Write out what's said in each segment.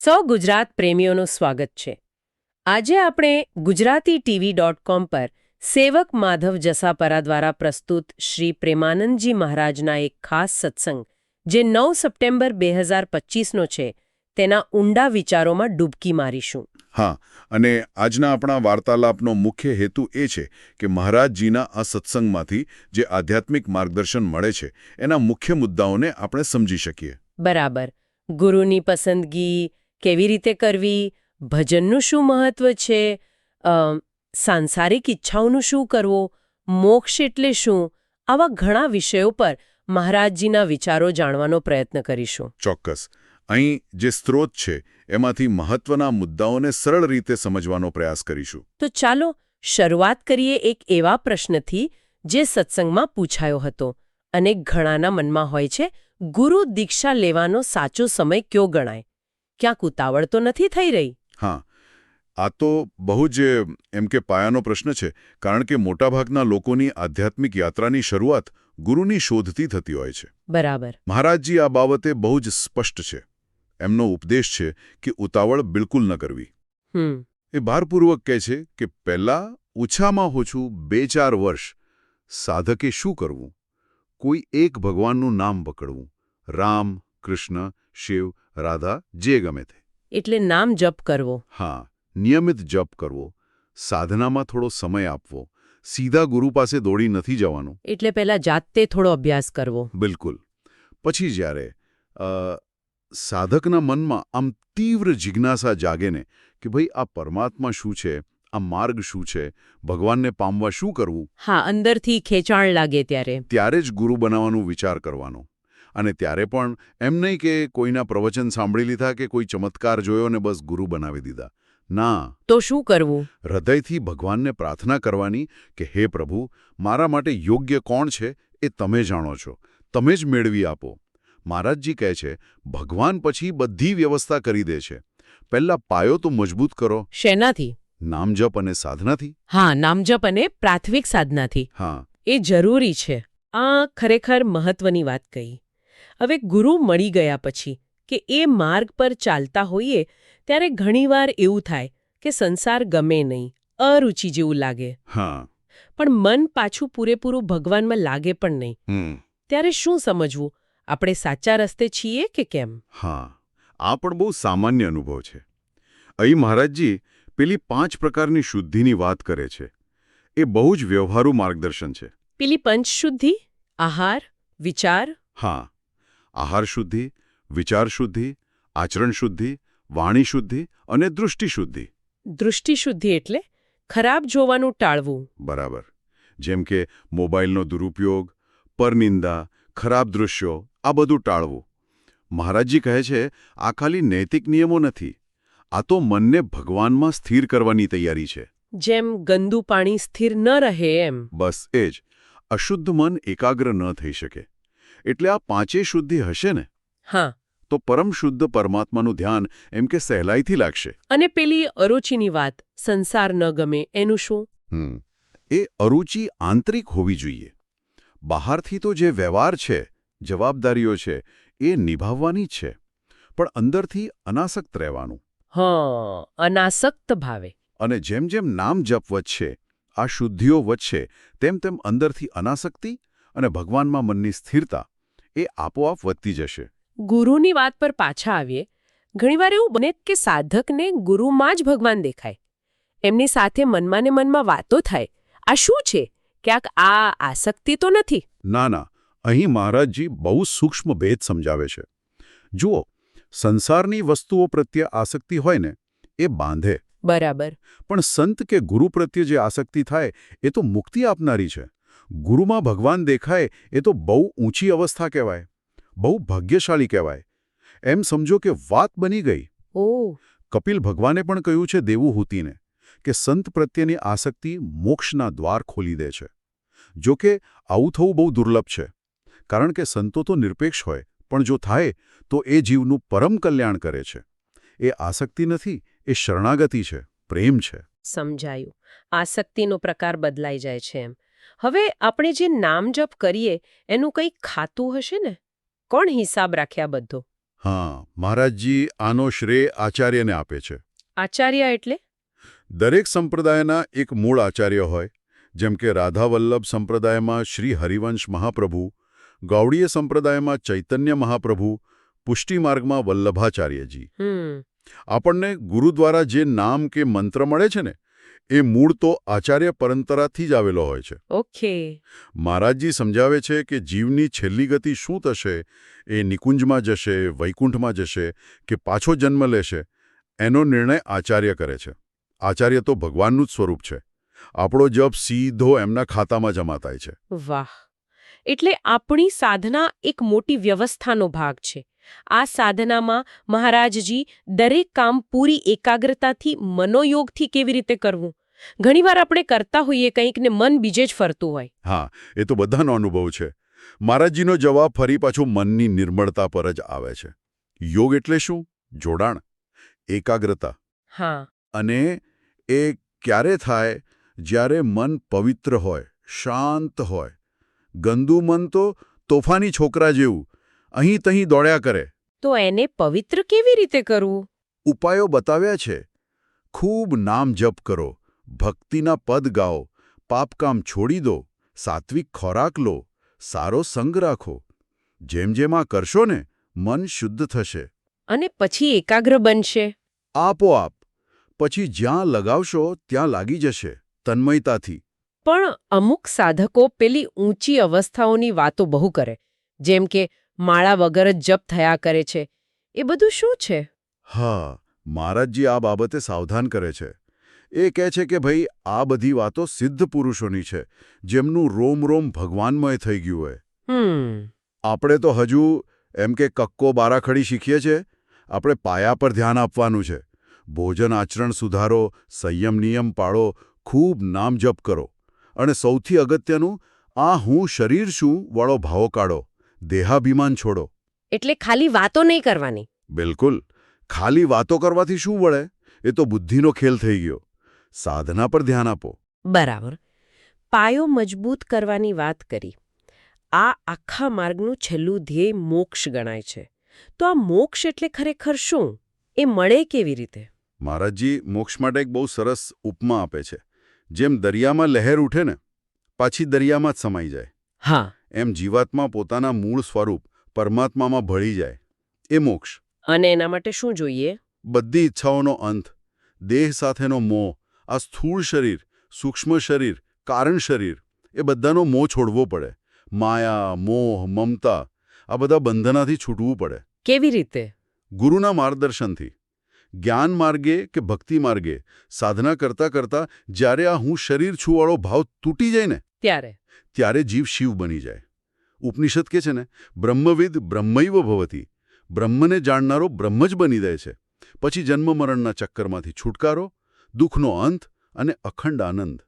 સૌ ગુજરાત પ્રેમીઓનું સ્વાગત છે. આજે આપણે ગુજરાતી ટીવી ડોટ કોમ પર સેવક માધવ જસાપરા દ્વારા પ્રસ્તુત શ્રી પ્રેમાનંદજી મહારાજના એક ખાસ સત્સંગ જે નવ સપ્ટેમ્બર બે હજાર પચીસનો છે તેના ઊંડા વિચારોમાં ડૂબકી મારીશું. હા અને આજના આપણા વાર્તાલાપનો મુખ્ય હેતુ એ છે કે મહારાજજીના આ સત્સંગમાંથી જે આધ્યાત્મિક માર્ગદર્શન મળે છે એના મુખ્ય મુદ્દાઓને આપણે સમજી શકીએ. બરાબર. ગુરુની પસંદગી કેવી રીતે કરવી? ભજનનું શું મહત્વ છે? સાંસારિક ઈચ્છાઓનું શું કરવું? મોક્ષ એટલે શું? આવા ઘણા વિષયો પર મહારાજજીના વિચારો જાણવાનો પ્રયત્ન કરીશું. ચોક્કસ. અહીં જે સ્ત્રોત છે એમાંથી મહત્વના મુદ્દાઓને સરળ રીતે સમજવાનો પ્રયાસ કરીશું. તો ચાલો શરૂઆત કરીએ એક એવા પ્રશ્નથી જે સત્સંગમાં પૂછાયો હતો. અને ઘણાના મનમાં હોય છે ગુરુ દીક્ષા લેવાનો સાચો સમય કયો ગણાય? ક્યાંક ઉતાવળ તો નથી થઈ રહી. હા આ તો બહુ જ એમ કે પાયાનો પ્રશ્ન છે કારણ કે મોટાભાગના લોકોની આધ્યાત્મિક યાત્રાની શરૂઆત ગુરુની શોધથી થતી હોય છે. બરાબર. મહારાજજી આ બાબતે બહુ જ સ્પષ્ટ છે. એમનો ઉપદેશ છે કે ઉતાવળ બિલકુલ ન કરવી. એ ભારપૂર્વક કહે છે કે પહેલાં ઓછામાં ઓછું બે ચાર વર્ષ સાધકે શું કરવું? કોઈ એક ભગવાનનું નામ પકડવું. રામ કૃષ્ણ શિવ રાધા જે ગમે તે. એટલે નામ જપ કરવો. હા નિયમિત જપ કરવો. સાધનામાં થોડો સમય આપવો. સીધા ગુરુ પાસે દોડી નથી જવાનું. એટલે પહેલા જાતે થોડો અભ્યાસ કરવો. બિલકુલ. પછી જ્યારે સાધકના મનમાં આમ તીવ્ર જિજ્ઞાસા જાગેને કે ભાઈ આ પરમાત્મા શું છે? આ માર્ગ શું છે? ભગવાનને પામવા શું કરવું? હા અંદરથી ખેંચાણ લાગે ત્યારે. ત્યારે જ ગુરુ બનાવવાનું વિચાર કરવાનો. અને ત્યારે પણ એમ નહીં કે કોઈના પ્રવચન સાંભળી લીધા કે કોઈ ચમત્કાર જોયો ને બસ ગુરુ બનાવી દીધા. ના. તો શું કરવું? હૃદયથી ભગવાનને પ્રાર્થના કરવાની કે હે પ્રભુ મારા માટે યોગ્ય કોણ છે એ તમે જાણો છો. તમે જ મેળવી આપો. મહારાજજી કહે છે ભગવાન પછી બધી વ્યવસ્થા કરી દે છે. પહેલા પાયો તો મજબૂત કરો. શેનાથી? નામજપ અને સાધનાથી? હા નામજપ અને પ્રાથમિક સાધનાથી. હા. એ જરૂરી છે. આ ખરેખર મહત્વની વાત કહી. હવે ગુરુ મળી ગયા પછી કે એ માર્ગ પર ચાલતા હોઈએ ત્યારે ઘણીવાર એવું થાય કે સંસાર ગમે નહીં અરુચિ જેવું લાગે. હા. પણ મન પાછું પૂરેપૂરું ભગવાનમાં લાગે પણ નહીં. ત્યારે શું સમજવું? આપણે સાચા રસ્તે છીએ કે કેમ? હા આ પણ બહુ સામાન્ય અનુભવ છે. અહીં મહારાજજી પેલી પાંચ પ્રકારની શુદ્ધિની વાત કરે છે. એ બહુ જ વ્યવહારુ માર્ગદર્શન છે. પેલી પંચશુદ્ધિ આહાર વિચાર. હા. આહાર શુદ્ધિ વિચાર શુદ્ધિ આચરણ શુદ્ધિ વાણી શુદ્ધિ અને દૃષ્ટિ શુદ્ધિ દૃષ્ટિશુદ્ધિ એટલે ખરાબ જોવાનું ટાળવું. બરાબર. જેમ કે મોબાઈલનો દુરુપયોગ પરનિંદા ખરાબ દૃશ્યો આ બધું ટાળવું. મહારાજજી કહે છે આ ખાલી નૈતિક નિયમો નથી. આ તો મનને ભગવાનમાં સ્થિર કરવાની તૈયારી છે. જેમ ગંદુ પાણી સ્થિર ન રહે એમ. બસ એ જ. અશુદ્ધ મન એકાગ્ર ન થઈ શકે. એટલે આ પાંચે શુદ્ધિ હશે ને? હા. તો પરમ શુદ્ધ પરમાત્માનું ધ્યાન એમ કે સહેલાઈથી લાગશે. અને પેલી અરુચિની વાત સંસાર ન ગમે એનું શું? એ અરુચિ આંતરિક હોવી જોઈએ. બહારથી તો જે વ્યવહાર છે જવાબદારીઓ છે એ નિભાવવાની જ છે. પણ અંદરથી અનાસક્ત રહેવાનું. હા અનાસક્ત ભાવે. અને જેમ જેમ નામ જપ વધશે આ શુદ્ધિઓ વધશે તેમ તેમ અંદરથી અનાસક્તિ અને ભગવાનમાં મનની સ્થિરતા એ આપોઆપ વધતી જશે. ગુરુની વાત પર પાછા આવીએ ઘણીવાર એવું બને કે સાધકને ગુરુમાં જ ભગવાન દેખાય. એમની સાથે મનમાં ને મનમાં વાતો થાય. આ શું છે? ક્યાંક આ આસક્તિ તો નથી? ના ના. અહીં મહારાજજી બહુ સૂક્ષ્મ ભેદ સમજાવે છે. જુઓ સંસારની વસ્તુઓ પ્રત્યે આસક્તિ હોય ને એ બાંધે. બરાબર. પણ સંત કે ગુરુ પ્રત્યે જે આસક્તિ થાય એ તો મુક્તિ આપનારી છે. ગુરુમાં ભગવાન દેખાય એ તો બહુ ઊંચી અવસ્થા કહેવાય બહુ ભાગ્યશાળી કહેવાય. એમ સમજો કે વાત બની ગઈ. ઓ. કપિલ ભગવાને પણ કહ્યું છે દેવુહૂતિને કે સંત પ્રત્યેની આસક્તિ મોક્ષના દ્વાર ખોલી દે છે. જો કે આવું થવું બહુ દુર્લભ છે કારણ કે સંતો તો નિરપેક્ષ હોય પણ જો થાય તો એ જીવનું પરમ કલ્યાણ કરે છે. એ આસક્તિ નથી એ શરણાગતિ છે પ્રેમ છે. સમજાયું. આસક્તિનો પ્રકાર બદલાઈ જાય છે એમ. હવે આપણે જે નામ જપ કરીએ એનું કંઈક ખાતું હશે ને? કોણ હિસાબ રાખ્યા બધો? હા મહારાજજી આનો શ્રેય આચાર્યને આપે છે. આચાર્ય એટલે? દરેક સંપ્રદાયના એક મૂળ આચાર્ય હોય જેમ કે રાધાવલ્લભ સંપ્રદાયમાં શ્રી હરિવંશ મહાપ્રભુ ગૌડીય સંપ્રદાયમાં ચૈતન્ય મહાપ્રભુ પુષ્ટિમાર્ગમાં વલ્લભાચાર્યજી. આપણને ગુરુ દ્વારા જે નામ કે મંત્ર મળે છે ને એ મૂળ તો આચાર્ય પરંપરાથી જ આવેલો હોય છે. ઓકે. મહારાજજી સમજાવે છે કે જીવની છેલ્લી ગતિ શું થશે? એ નિકુંજમાં જશે વૈકુંઠમાં જશે કે પાછો જન્મ લેશે? એનો નિર્ણય આચાર્ય કરે છે. આચાર્ય તો ભગવાનનું જ સ્વરૂપ છે. આપણો જપ સીધો એમના ખાતામાં જમા થાય છે. વાહ. એટલે આપણી સાધના એક મોટી વ્યવસ્થાનો ભાગ છે. આ સાધનામાં મહારાજજી દરેક કામ પૂરી એકાગ્રતાથી મનોયોગથી કેવી રીતે કરવું? ઘણીવાર આપણે કરતા હોઈએ કંઈક ને મન બીજે જ ફરતું હોય. હા એ તો બધાનો અનુભવ છે. મહારાજજીનો જવાબ ફરી પાછો મનની નિર્મળતા પર જ આવે છે. યોગ એટલે શું? જોડાણ એકાગ્રતા. હા. અને એ ક્યારે થાય? જ્યારે મન પવિત્ર હોય શાંત હોય. ગંદુ મન તો તોફાની છોકરા જેવું અહીં તહીં દોડ્યા કરે. તો એને પવિત્ર કેવી રીતે કરવું? ઉપાયો બતાવ્યા છે. ખૂબ નામ જપ કરો. ભક્તિના પદ ગાઓ પાપકામ છોડી દો સાત્વિક ખોરાક લો સારો સંગ રાખો. જેમ જેમ આ કરશો ને મન શુદ્ધ થશે. અને પછી એકાગ્ર બનશે. આપોઆપ. પછી જ્યાં લગાવશો ત્યાં લાગી જશે તન્મયતાથી. પણ અમુક સાધકો પેલી ઊંચી અવસ્થાઓની વાતો બહુ કરે જેમ કે માળા વગર જ જપ થયા કરે છે. એ બધું શું છે? હા મહારાજજી આ બાબતે સાવધાન કરે છે. એ કહે છે કે ભાઈ આ બધી વાતો સિદ્ધ પુરુષોની છે જેમનું રોમ રોમ ભગવાનમય થઈ ગયું હોય. આપણે તો હજુ એમ કે કક્કો બારાખડી શીખીએ છે આપણે પાયા પર ધ્યાન આપવાનું છે. ભોજન આચરણ સુધારો સંયમ નિયમ પાળો ખૂબ નામ જપ કરો. અને સૌથી અગત્યનું આ હું શરીર છું વાળો ભાવો કાઢો દેહાભિમાન છોડો. એટલે ખાલી વાતો નહીં કરવાની. બિલકુલ. ખાલી વાતો કરવાથી શું વળે? એ તો બુદ્ધિનો ખેલ થઈ ગયો. સાધના પર ધ્યાન આપો. બરાબર. પાયો મજબૂત કરવાની વાત કરી. આ આખા માર્ગનું છેલ્લું ધ્યેય મોક્ષ ગણાય છે. તો આ મોક્ષ એટલે ખરેખર શું? એ મળે કેવી રીતે? મહારાજજી મોક્ષ માટે એક બહુ સરસ ઉપમા આપે છે. જેમ દરિયામાં લહેર ઉઠે ને પાછી દરિયામાં જ સમાઈ જાય. હા. એમ જીવાત્મા પોતાના મૂળ સ્વરૂપ પરમાત્મામાં ભળી જાય. એ મોક્ષ. અને એના માટે શું જોઈએ? બધી ઈચ્છાઓનો અંત દેહ સાથેનો મોહ આ સ્થૂળ શરીર સૂક્ષ્મ શરીર કારણ શરીર એ બધાનો મોહ છોડવો પડે. માયા મોહ મમતા આ બધા બંધનાથી છૂટવું પડે. કેવી રીતે? ગુરુના માર્ગદર્શનથી. જ્ઞાન માર્ગે કે ભક્તિ માર્ગે? સાધના કરતા કરતા જ્યારે આ હું શરીર છુવાળો ભાવ તૂટી જાય ને ત્યારે? ત્યારે જીવ શિવ બની જાય. ઉપનિષદ કે છે ને બ્રહ્મવિદ બ્રહ્મૈવ ભવતી. બ્રહ્મને જાણનારો બ્રહ્મ જ બની જાય છે. પછી જન્મ મરણના ચક્કરમાંથી છુટકારો દુઃખનો અંત અને અખંડ આનંદ.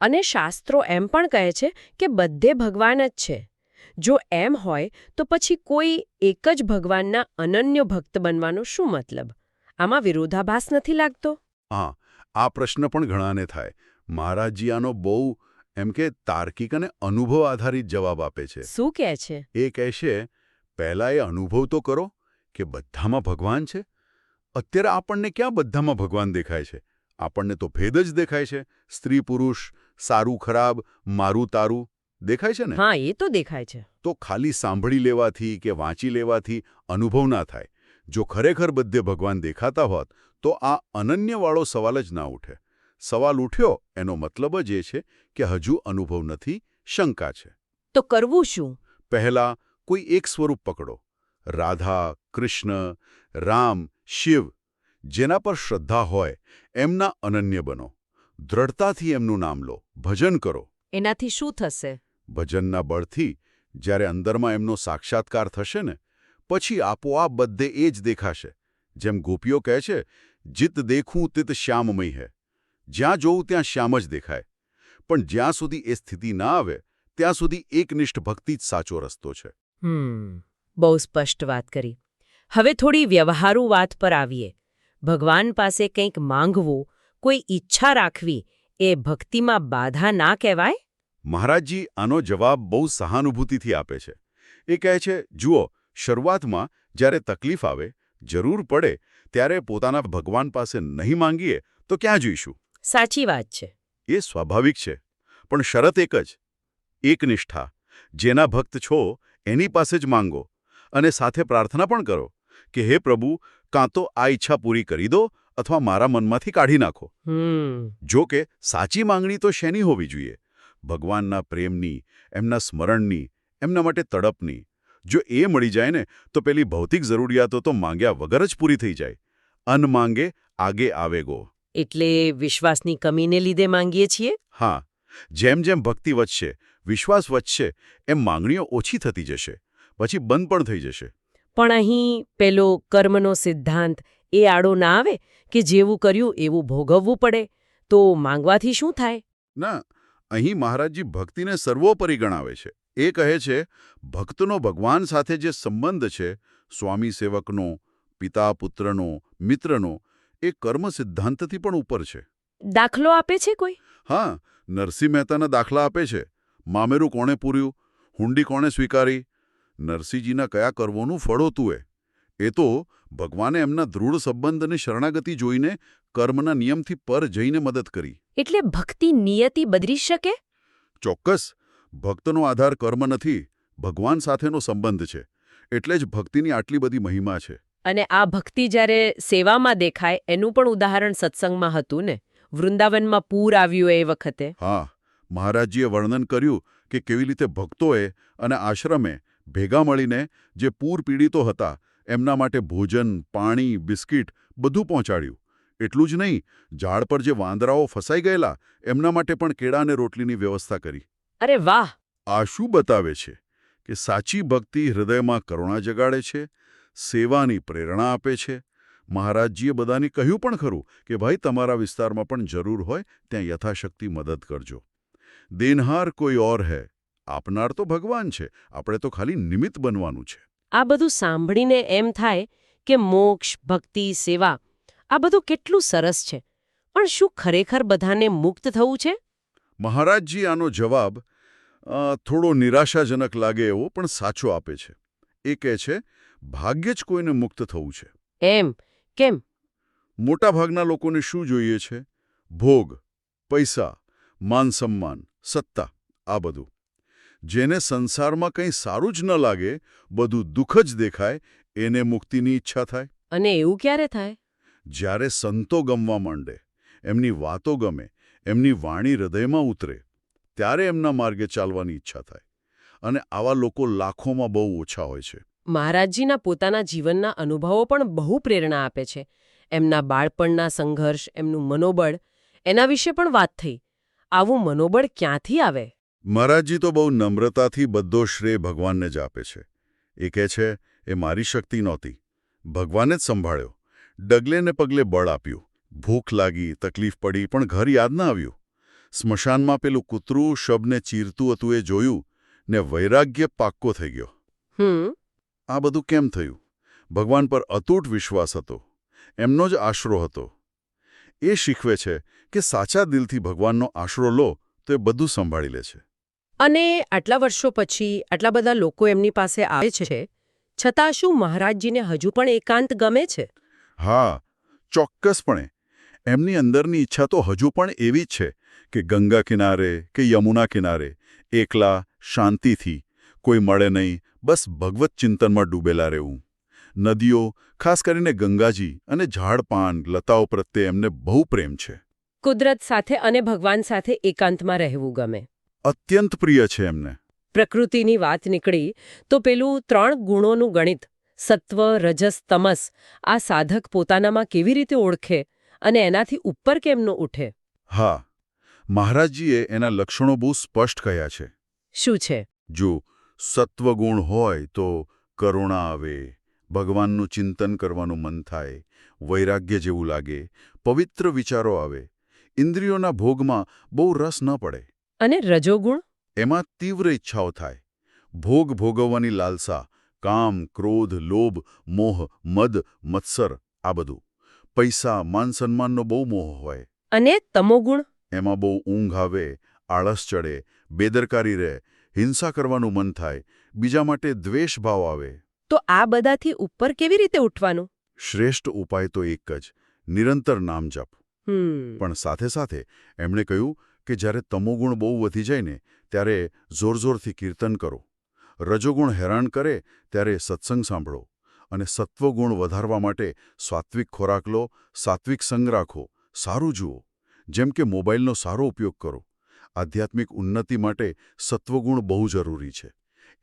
અને શાસ્ત્રો એમ પણ કહે છે કે બધે ભગવાન જ છે. જો એમ હોય તો પછી કોઈ એક જ ભગવાનના અનન્ય ભક્ત બનવાનો શું મતલબ? આમાં વિરોધાભાસ નથી લાગતો? હા આ પ્રશ્ન પણ ઘણાને થાય. મહારાજજી આનો બહુ એમ કે તાર્કિક અને અનુભવ આધારિત જવાબ આપે છે. શું કહે છે? એ કહેશે પહેલાં એ અનુભવ તો કરો કે બધામાં ભગવાન છે. અત્યારે આપણને ક્યાં બધામાં ભગવાન દેખાય છે? આપણને તો ભેદ જ દેખાય છે. સ્ત્રી પુરુષ સારું ખરાબ મારું તારું. દેખાય છે ને? હા એ તો દેખાય છે. તો ખાલી સાંભળી લેવાથી કે વાંચી લેવાથી અનુભવ ના થાય. જો ખરેખર બધે ભગવાન દેખાતા હોત તો આ અનન્યવાળો સવાલ જ ના ઉઠે. સવાલ ઉઠ્યો એનો મતલબ જ એ છે કે હજુ અનુભવ નથી શંકા છે. તો કરવું શું? પહેલા કોઈ એક સ્વરૂપ પકડો. રાધા કૃષ્ણ રામ શિવ જેના પર શ્રદ્ધા હોય એમના અનન્ય બનો. દ્રઢતાથી એમનું નામ લો. ભજન કરો. એનાથી શું થશે? ભજનના બળથી જ્યારે અંદરમાં એમનો સાક્ષાત્કાર થશે ને પછી આપોઆપ બધે એ જ દેખાશે. જેમ ગોપીઓ કહે છે જીત દેખું તિત શ્યામમય હે. જ્યાં જોઉં ત્યાં શ્યામ જ દેખાય. પણ જ્યાં સુધી એ સ્થિતિ ના આવે ત્યાં સુધી એકનિષ્ઠ ભક્તિ જ સાચો રસ્તો છે. બહુ સ્પષ્ટ વાત કરી. હવે થોડી વ્યવહારુ વાત પર આવીએ. ભગવાન પાસે કંઈક માંગવું કોઈ ઈચ્છા રાખવી એ ભક્તિમાં બાધા ના કહેવાય? મહારાજજી આનો જવાબ બહુ સહાનુભૂતિથી આપે છે. એ કહે છે જુઓ શરૂઆતમાં જ્યારે તકલીફ આવે જરૂર પડે ત્યારે પોતાના ભગવાન પાસે નહીં માંગીએ તો ક્યાં જોઈશું? સાચી વાત છે. એ સ્વાભાવિક છે. પણ શરત એક જ. એકનિષ્ઠા જેના ભક્ત છો એની પાસે જ માંગો. અને સાથે પ્રાર્થના પણ કરો કે હે પ્રભુ કાં તો આ ઈચ્છા પૂરી કરી દો અથવા મારા મનમાંથી કાઢી નાખો. જો કે સાચી માંગણી તો શેની હોવી જોઈએ? ભગવાનના પ્રેમની એમના સ્મરણની એમના માટે તડપની. જો એ મળી જાય ને તો પેલી ભૌતિક જરૂરિયાતો તો માંગ્યા વગર જ પૂરી થઈ જાય. અન માંગે આગે આવેગો એટલે વિશ્વાસની કમીને લીધે માંગીએ છીએ? હા. જેમ જેમ ભક્તિ વધશે વિશ્વાસ વધશે એમ માંગણીઓ ઓછી થતી જશે. પછી બંધ પણ થઈ જશે. પણ અહીં પેલો કર્મનો સિદ્ધાંત એ આડો ના આવે કે જેવું કર્યું એવું ભોગવવું પડે તો માંગવાથી શું થાય? ના અહીં મહારાજજી ભક્તિને સર્વોપરી ગણાવે છે. એ કહે છે ભક્તનો ભગવાન સાથે જે સંબંધ છે સ્વામી સેવકનો પિતા પુત્રનો મિત્રનો એ કર્મ સિદ્ધાંતથી પણ ઉપર છે. દાખલો આપે છે કોઈ? હા નરસિંહ મહેતાના દાખલા આપે છે. મામેરું કોણે પૂર્યું? હુંડી કોણે સ્વીકારી? નરસિંહજીના કયા કર્મોનું ફળ હતું એ? એ તો ભગવાને એમના દૃઢ સંબંધ અને શરણાગતિ જોઈને કર્મના નિયમથી પર જઈને મદદ કરી. એટલે ભક્તિ નિયતિ બદલી શકે? ચોક્કસ. ભક્તનો આધાર કર્મ નથી ભગવાન સાથેનો સંબંધ છે. એટલે જ ભક્તિની આટલી બધી મહિમા છે. અને આ ભક્તિ જ્યારે સેવામાં દેખાય એનું પણ ઉદાહરણ સત્સંગમાં હતું ને? વૃંદાવનમાં પૂર આવ્યું એ વખતે. હા. મહારાજજીએ વર્ણન કર્યું કે કેવી રીતે ભક્તોએ અને આશ્રમે ભેગા મળીને જે પૂર પીડિતો હતા એમના માટે ભોજન પાણી બિસ્કિટ બધું પહોંચાડ્યું. એટલું જ નહીં ઝાડ પર જે વાંદરાઓ ફસાઈ ગયેલા એમના માટે પણ કેળા અને રોટલીની વ્યવસ્થા કરી. અરે વાહ! આ શું બતાવે છે કે સાચી ભક્તિ હૃદયમાં કરુણા જગાડે છે સેવાની પ્રેરણા આપે છે? મહારાજજીએ બધાને કહ્યું પણ ખરું કે ભાઈ તમારા વિસ્તારમાં પણ જરૂર હોય ત્યાં યથાશક્તિ મદદ કરજો. દેનહાર કોઈ ઓર હૈ આપનાર તો ભગવાન છે. આપણે તો ખાલી નિમિત્ત બનવાનું છે. આ બધું સાંભળીને એમ થાય કે મોક્ષ ભક્તિ સેવા આ બધું કેટલું સરસ છે. પણ શું ખરેખર બધાને મુક્ત થવું છે? મહારાજજી આનો જવાબ થોડો નિરાશાજનક લાગે એવો પણ સાચો આપે છે. એ કહે છે ભાગ્યે જ કોઈને મુક્ત થવું છે. એમ? કેમ? મોટાભાગના લોકોને શું જોઈએ છે? ભોગ પૈસા માન સન્માન સત્તા આ બધું. જેને સંસારમાં કંઈ સારું જ ન લાગે બધું દુઃખ જ દેખાય એને મુક્તિની ઈચ્છા થાય. અને એવું ક્યારે થાય? જ્યારે સંતો ગમવા માંડે એમની વાતો ગમે એમની વાણી હૃદયમાં ઉતરે ત્યારે એમના માર્ગે ચાલવાની ઈચ્છા થાય. અને આવા લોકો લાખોમાં બહુ ઓછા હોય છે. મહારાજજીના પોતાના જીવનના અનુભવો પણ બહુ પ્રેરણા આપે છે. એમના બાળપણના સંઘર્ષ એમનું મનોબળ એના વિશે પણ વાત થઈ. આવું મનોબળ ક્યાંથી આવે? મહારાજજી તો બહુ નમ્રતાથી બધો શ્રેય ભગવાનને જ આપે છે. એ કહે છે એ મારી શક્તિ નહોતી. ભગવાને જ સંભાળ્યો. ડગલે ને પગલે બળ આપ્યું. ભૂખ લાગી તકલીફ પડી પણ ઘર યાદ ના આવ્યું. સ્મશાનમાં પેલું કૂતરું શબને ચીરતું હતું એ જોયું ને વૈરાગ્ય પાક્કો થઈ ગયો. આ બધું કેમ થયું? ભગવાન પર અતૂટ વિશ્વાસ હતો. એમનો જ આશરો હતો. એ શીખવે છે કે સાચા દિલથી ભગવાનનો આશરો લો તો એ બધું સંભાળી લે છે. અને આટલા વર્ષો પછી આટલા બધા લોકો એમની પાસે આવે છે છતાં શું મહારાજજીને હજુ પણ એકાંત ગમે છે? હા ચોક્કસપણે. એમની અંદરની ઈચ્છા તો હજુ પણ એવી જ છે કે ગંગા કિનારે કે યમુના કિનારે એકલા શાંતિથી કોઈ મળે નહીં બસ ભગવત ચિંતનમાં ડૂબેલા રહેવું. નદીઓ ખાસ કરીને ગંગાજી અને ઝાડપાન લતાઓ પ્રત્યે એમને બહુ પ્રેમ છે. કુદરત સાથે અને ભગવાન સાથે એકાંતમાં રહેવું ગમે. અત્યંત પ્રિય છે એમને. પ્રકૃતિની વાત નીકળી તો પેલું ત્રણ ગુણોનું ગણિત સત્વ રજસ તમસ આ સાધક પોતાનામાં કેવી રીતે ઓળખે અને એનાથી ઉપર કેમનો ઉઠે? હા મહારાજજીએ એના લક્ષણો બહુ સ્પષ્ટ કહ્યા છે. શું છે? જો સત્વગુણ હોય તો કરુણા આવે ભગવાનનું ચિંતન કરવાનું મન થાય વૈરાગ્ય જેવું લાગે પવિત્ર વિચારો આવે ઇન્દ્રિયોના ભોગમાં બહુ રસ ન પડે. અને રજોગુણ? એમાં તીવ્ર ઈચ્છાઓ થાય. ભોગ ભોગવવાની લાલસા કામ ક્રોધ લોભ મોહ મદ મત્સર આ બધું. પૈસા માન સન્માનનો બહુ મોહ હોય. અને તમોગુણ એમાં બહુ ઊંઘ આવે આળસ ચડે બેદરકારી રહે હિંસા કરવાનું મન થાય બીજા માટે દ્વેષ ભાવ આવે. તો આ બધાથી ઉપર કેવી રીતે ઉઠવાનું? શ્રેષ્ઠ ઉપાય તો એક જ નિરંતર નામ જપ. પણ સાથે સાથે એમણે કહ્યું કે જ્યારે તમોગુણ બહુ વધી જાય ને, ત્યારે જોરજોરથી કીર્તન કરો. રજોગુણ હેરાન કરે, ત્યારે સત્સંગ સાંભળો. અને સત્વગુણ વધારવા માટે સાત્વિક ખોરાક લો, સાત્વિક સંગ રાખો, સારું જુઓ. જેમ કે મોબાઈલનો સારો ઉપયોગ કરો. આધ્યાત્મિક ઉન્નતિ માટે સત્વગુણ બહુ જરૂરી છે.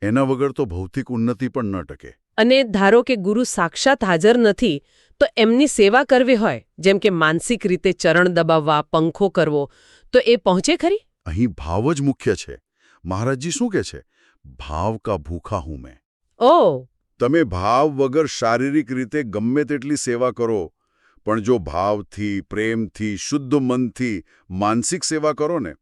એના વગર તો ભૌતિક ઉન્નતિ પણ ન ટકે. અને ધારો કે ગુરુ સાક્ષાત હાજર નથી, તો એમની સેવા કરવી હોય. જેમ કે માનસિક રીતે ચરણ દબાવવા, પંખો કરવો તો એ પહોંચે ખરી? અહીં ભાવ જ મુખ્ય છે. મહારાજજી શું કહે છે? ભાવ કા ભૂખા હું મેં. ઓ! તમે ભાવ વગર શારીરિક રીતે ગમે તેટલી સેવા કરો પણ જો ભાવથી પ્રેમથી શુદ્ધ મનથી માનસિક સેવા કરો ને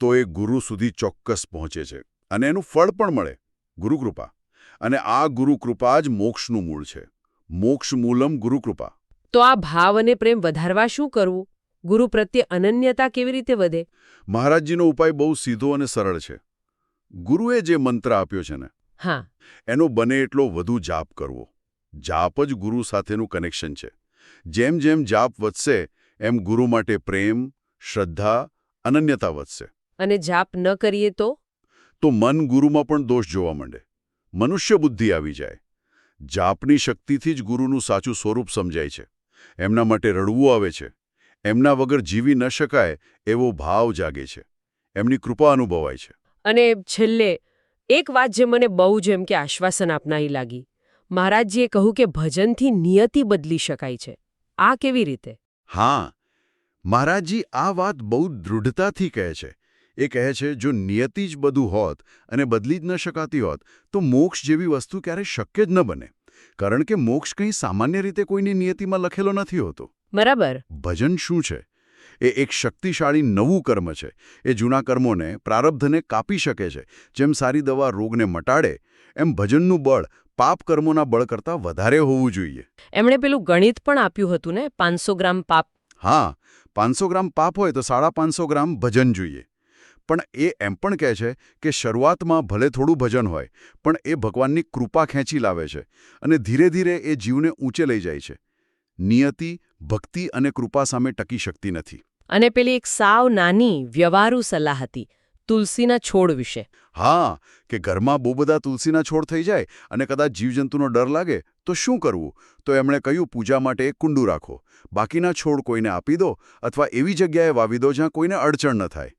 તો એ ગુરુ સુધી ચોક્કસ પહોંચે છે અને એનું ફળ પણ મળે ગુરુકૃપા. અને આ ગુરુકૃપા જ મોક્ષનું મૂળ છે. મોક્ષ મૂલમ ગુરુકૃપા. તો આ ભાવ અને પ્રેમ વધારવા શું કરવું? ગુરુ પ્રત્યે અનન્યતા કેવી રીતે વધે? મહારાજજીનો ઉપાય બહુ સીધો અને સરળ છે. ગુરુએ જે મંત્ર આપ્યો છે ને હા. એનો બને એટલો વધુ જાપ કરવો. જાપ જ ગુરુ સાથેનું કનેક્શન છે. જેમ જેમ જાપ વધશે એમ ગુરુ માટે પ્રેમ શ્રદ્ધા અનન્યતા વધશે. અને જાપ ન કરીએ તો? તો મન ગુરુમાં પણ દોષ જોવા માંડે. મનુષ્ય બુદ્ધિ આવી જાય. જાપની શક્તિથી જ ગુરુનું સાચું સ્વરૂપ સમજાય છે. એમના માટે રડવું આવે છે. એમના વગર જીવી ન શકાય એવો ભાવ જાગે છે. એમની કૃપા અનુભવાય છે. અને છેલ્લે એક વાત જે મને બહુ જેમ કે આશ્વાસન આપનારી લાગી. મહારાજજીએ કહ્યું કે ભજનથી નિયતિ બદલી શકાય છે. આ કેવી રીતે? હા મહારાજજી આ વાત બહુ દૃઢતાથી કહે છે. એ કહે છે જો નિયતિ જ બધું હોત અને બદલી જ ન શકાતી હોત તો મોક્ષ જેવી વસ્તુ ક્યારે શક્ય જ ન બને. કારણ કે મોક્ષ કંઈ સામાન્ય રીતે કોઈની નિયતિમાં લખેલો નથી હોતો. બરાબર. ભજન શું છે? એ એક શક્તિશાળી નવું કર્મ છે. એ જૂના કર્મોને પ્રારબ્ધને કાપી શકે છે. જેમ સારી દવા રોગને મટાડે એમ ભજનનું બળ પાપ કર્મોના બળ કરતાં વધારે હોવું જોઈએ. એમણે પેલું ગણિત પણ આપ્યું હતું ને? પાંચસો ગ્રામ પાપ. હા પાંચસો ગ્રામ પાપ હોય તો સાડા પાંચસો ગ્રામ ભજન જોઈએ. પણ એ એમ પણ કહે છે કે શરૂઆતમાં ભલે થોડું ભજન હોય પણ એ ભગવાનની કૃપા ખેંચી લાવે છે અને ધીરે ધીરે એ જીવને ઊંચે લઈ જાય છે. નિયતિ ભક્તિ અને કૃપા સામે ટકી શકતી નથી. અને પેલી એક સાવ નાની વ્યવહારુ સલાહ હતી તુલસીના છોડ વિશે. હા કે ઘરમાં બહુ બધા તુલસીના છોડ થઈ જાય અને કદાચ જીવજંતુનો ડર લાગે તો શું કરવું? તો એમણે કહ્યું પૂજા માટે એક કુંડું રાખો. બાકીના છોડ કોઈને આપી દો અથવા એવી જગ્યાએ વાવી દો જ્યાં કોઈને અડચણ ન થાય.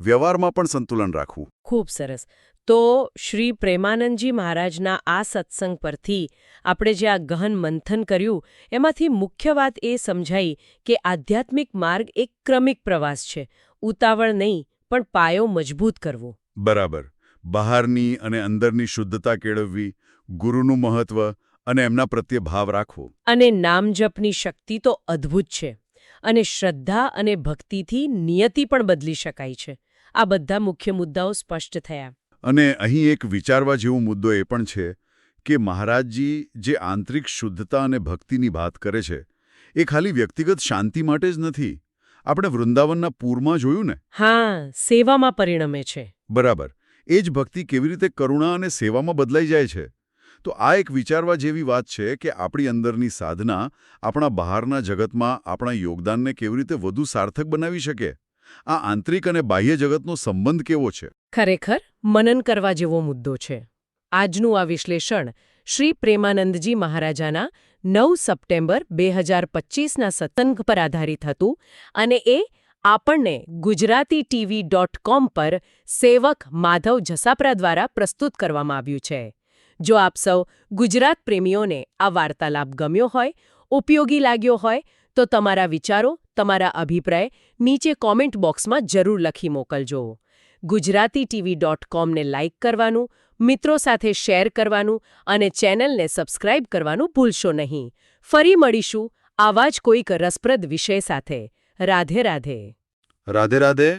વ્યવહારમાં પણ સંતુલન રાખવું. ખૂબ સરસ. તો શ્રી પ્રેમાનંદજી મહારાજના આ સત્સંગ પરથી આપણે જે આ ગહન મંથન કર્યું એમાંથી મુખ્ય વાત એ સમજાઈ કે આધ્યાત્મિક માર્ગ એક ક્રમિક પ્રવાસ છે. ઉતાવળ નહીં પણ પાયો મજબૂત કરવો. બરાબર. બહારની અને અંદરની શુદ્ધતા કેળવવી ગુરુનું મહત્વ અને એમના પ્રત્યે ભાવ રાખવો. અને નામજપની શક્તિ તો અદ્ભુત છે. અને શ્રદ્ધા અને ભક્તિથી નિયતિ પણ બદલી શકાય છે. આ બધા મુખ્ય મુદ્દાઓ સ્પષ્ટ થયા. અને અહીં એક વિચારવા જેવો મુદ્દો એ પણ છે કે મહારાજજી જે આંતરિક શુદ્ધતા અને ભક્તિની વાત કરે છે એ ખાલી વ્યક્તિગત શાંતિ માટે જ નથી. આપણે વૃંદાવનના પૂરમાં જોયું ને? હા સેવામાં પરિણમે છે. બરાબર. એ જ ભક્તિ કેવી રીતે કરુણા અને સેવામાં બદલાઈ જાય છે? તો આ એક વિચારવા જેવી વાત છે કે આપણી અંદરની સાધના આપણા બહારના જગતમાં આપણા યોગદાનને કેવી રીતે વધુ સાર્થક બનાવી શકે? આ આંતરિક અને બાહ્ય જગતનો સંબંધ કેવો છે? ખરેખર મનન કરવા જેવો મુદ્દો છે. આજનું આ વિશ્લેષણ શ્રી પ્રેમાનંદજી મહારાજાના નવ સપ્ટેમ્બર બે હજાર પચીસના સતંગ પર આધારિત હતું અને એ આપણને ગુજરાતી ટીવી ડોટ કોમ પર સેવક માધવ જસાપરા દ્વારા પ્રસ્તુત કરવામાં આવ્યું છે. જો આપ સૌ ગુજરાત પ્રેમીઓને આ વાર્તાલાપ ગમ્યો હોય, ઉપયોગી લાગ્યો હોય, તો તમારા વિચારો તમારા અભિપ્રાય નીચે કોમેન્ટ બોક્સમાં જરૂર લખી મોકલજો. ગુજરાતી ટીવી ડોટ કોમને લાઇક કરવાનું, મિત્રો સાથે શેર કરવાનું અને ચેનલને સબસ્ક્રાઇબ કરવાનું ભૂલશો નહીં. ફરી મળીશું આવા જ કોઈક રસપ્રદ વિષય સાથે. રાધે રાધે. રાધે રાધે.